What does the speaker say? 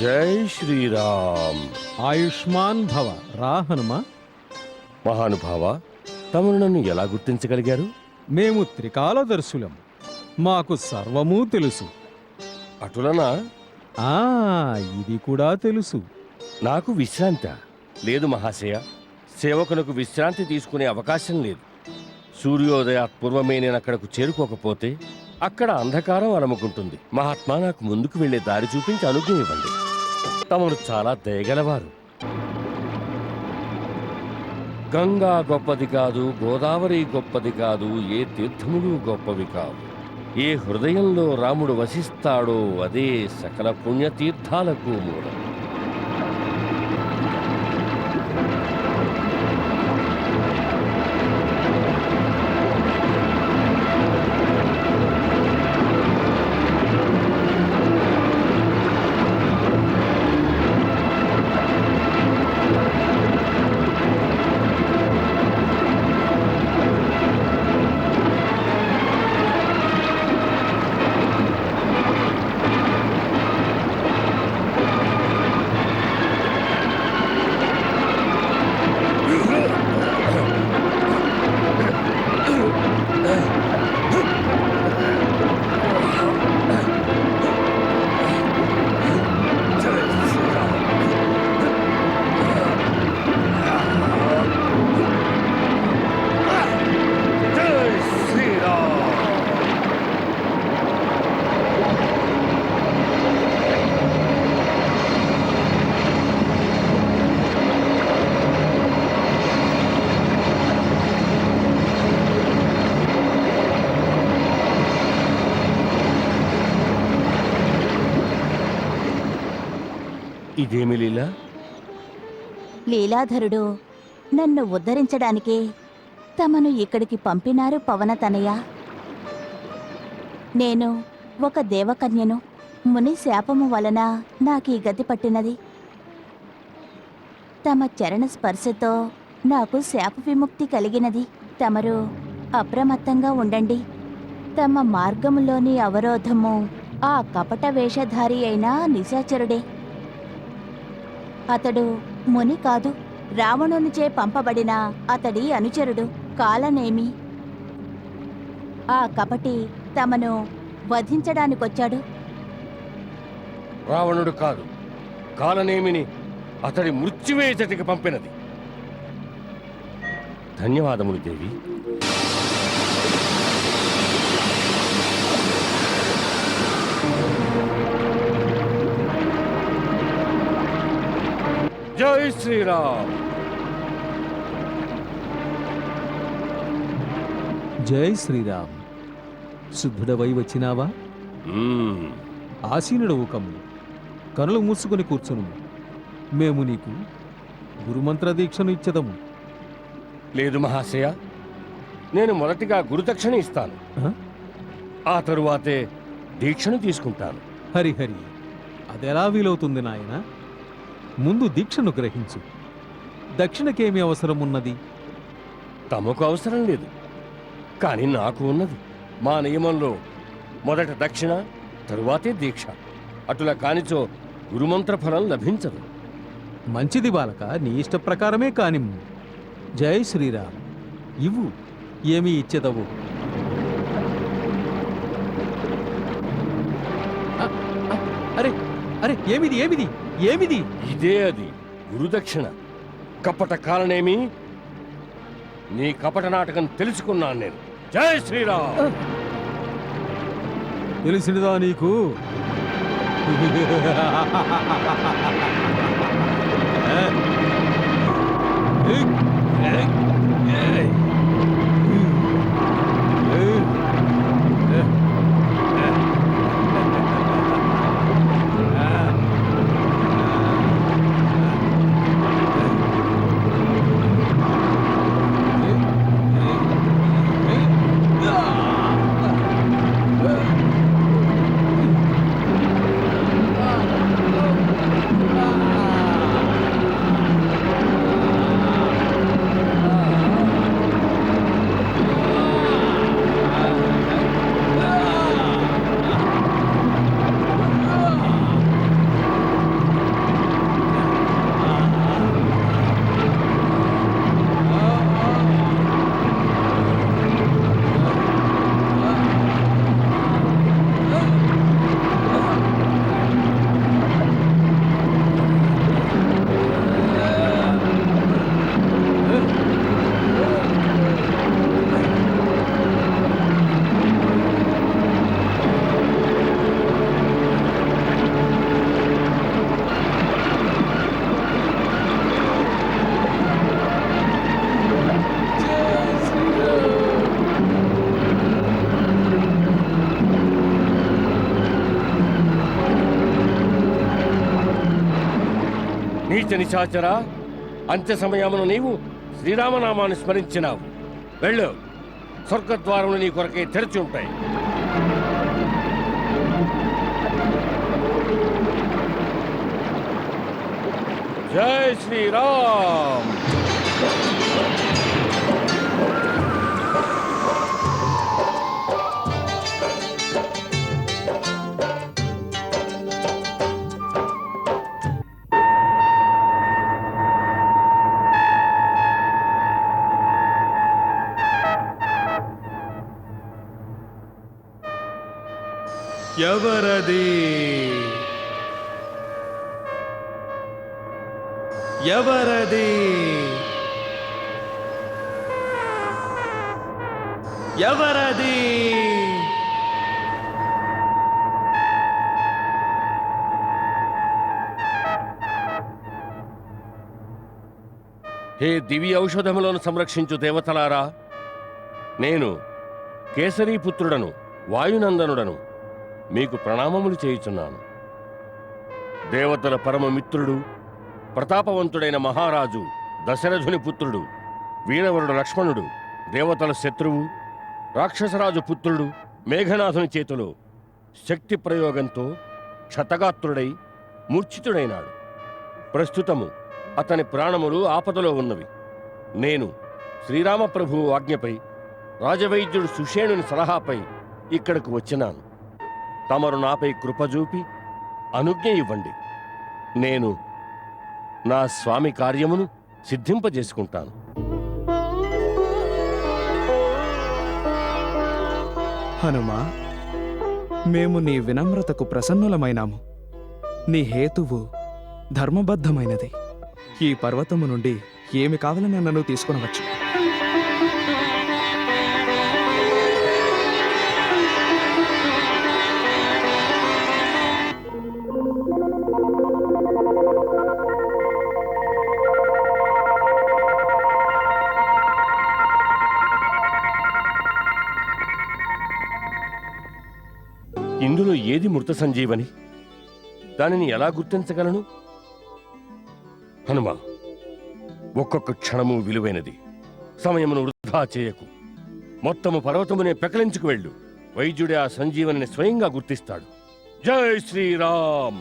జై శ్రీరామ్. ఆయుష్మాన్ భవ. రా హనుమా. మహానుభావ తమను నన్ను ఎలా గుర్తించగలిగారు? మేము త్రికాలదర్శులం. మాకు సర్వమూ తెలుసు. అటులనా? ఆ ఇది కూడా తెలుసు. నాకు విశ్రాంత. లేదు మహాశయ సేవకునకు విశ్రాంతి తీసుకునే అవకాశం లేదు. సూర్యోదయాత్ పూర్వమే నేను అక్కడకు చేరుకోకపోతే అక్కడ అంధకారం అలముకుంటుంది. మహాత్మా నాకు ముందుకు వెళ్ళే దారి చూపించి అనుజ్ఞ ఇవ్వండి తమను చాలా దయగలవారు గంగా గొప్పది కాదు గోదావరి గొప్పది కాదు ఏ తీర్థములు గొప్పవి కావు. ఏ హృదయంలో రాముడు వసిస్తాడో అదే సకల పుణ్యతీర్థాలకు మూలం. ఇదేమి లీలా? లీలాధరుడు నన్ను ఉద్ధరించడానికే తమను ఇక్కడికి పంపినారు పవనతనయ. నేను ఒక దేవకన్యను ముని శాపము వలన నాకీ గతి పట్టినది. తమ చరణ స్పర్శతో నాకు శాప విముక్తి కలిగినది. తమరు అప్రమత్తంగా ఉండండి. తమ మార్గములోని అవరోధము ఆ కపట వేషధారి అయిన నిశాచరుడే. అతడు ముని కాదు రావణునిచే పంపబడిన అతడి అనుచరుడు కాలనేమి. ఆ కపటి తమను వధించడానికొచ్చాడు. రావణుడు కాదు కాలనేమిని అతడి మృత్యువేచటికి పంపినది. ధన్యవాదములు దేవి. జై శ్రీరామ్. జై శ్రీరామ్. శుద్ధుడవై వచ్చినావా. ఆసీనుడవు కమ్ము కనులు మూసుకొని కూర్చును మేము నీకు గురుమంత్ర దీక్షను ఇచ్చదము. లేదు మహాశయ నేను మొదటిగా గురుదక్షిణ ఇస్తాను. ఆ? ఆ తరువాతే దీక్షను తీసుకుంటాను. హరిహరి అదెలా వీలవుతుంది నాయన? ముందు దీక్షను గ్రహించు. దక్షిణకేమి అవసరమున్నది? తమకు అవసరం లేదు. కానీ నాకు ఉన్నది. మా నియమంలో మొదట దక్షిణ తరువాతే దీక్ష. అటుల కానిచో గురుమంత్ర ఫలం లభించదు. మంచిది బాలక నీ ఇష్ట ప్రకారమే కానిమ్ము. జై శ్రీరామ్. ఇవ్వు ఏమి ఇచ్చెదవు. అరే అరే ఏమిది ఏమిది? ఏమిది? ఇదే అది గురుదక్షిణ. కపట కాలనేమి నీ కపట నాటకం తెలుసుకున్నాను నేను. జై శ్రీరామ్! తెలిసినదా నీకు? Hey! నీచ నిశాచర అంత్య సమయమును నీవు శ్రీరామనామాన్ని స్మరించినావు. వెళ్ళు. స్వర్గద్వారములు నీ కొరకే తెరిచి ఉంటాయి. జై శ్రీరామ్. ఎవరది? ఎవరది? ఎవరది? హే దివ్య ఔషధములను సంరక్షించు దేవతలారా నేను కేసరీపుత్రుడను వాయునందనుడను. మీకు ప్రణామములు చేయుచున్నాను. దేవతల పరమమిత్రుడు ప్రతాపవంతుడైన మహారాజు దశరథుని పుత్రుడు వీరవరుడు లక్ష్మణుడు దేవతల శత్రువు రాక్షసరాజు పుత్రుడు మేఘనాథుని చేతిలో శక్తి ప్రయోగంతో క్షతగాత్రుడై మూర్ఛితుడైనాడు. ప్రస్తుతము అతని ప్రాణములు ఆపదలో ఉన్నవి. నేను శ్రీరామప్రభువు ఆజ్ఞపై రాజవైద్యుడు సుషేణుని సలహాపై ఇక్కడకు వచ్చినాను. తమరు నాపై కృపజూపి అనుజ్ఞ ఇవ్వండి. నేను నా స్వామి కార్యమును సిద్ధింపజేసుకుంటాను. హనుమా మేము నీ వినమ్రతకు ప్రసన్నులమైనాము. నీ హేతువు ధర్మబద్ధమైనది. ఈ పర్వతము నుండి ఏమి కావాలని నన్ను తీసుకునవచ్చు. ఇందులో ఏది మృత సంజీవని? దానిని ఎలా గుర్తించగలను? హనుమా ఒక్కొక్క క్షణము విలువైనది. సమయమును వృధా చేయకు. మొత్తము పర్వతమునే పెకలించుకు వెళ్ళు. వైద్యుడే ఆ సంజీవనిని స్వయంగా గుర్తిస్తాడు. జై శ్రీరామ్!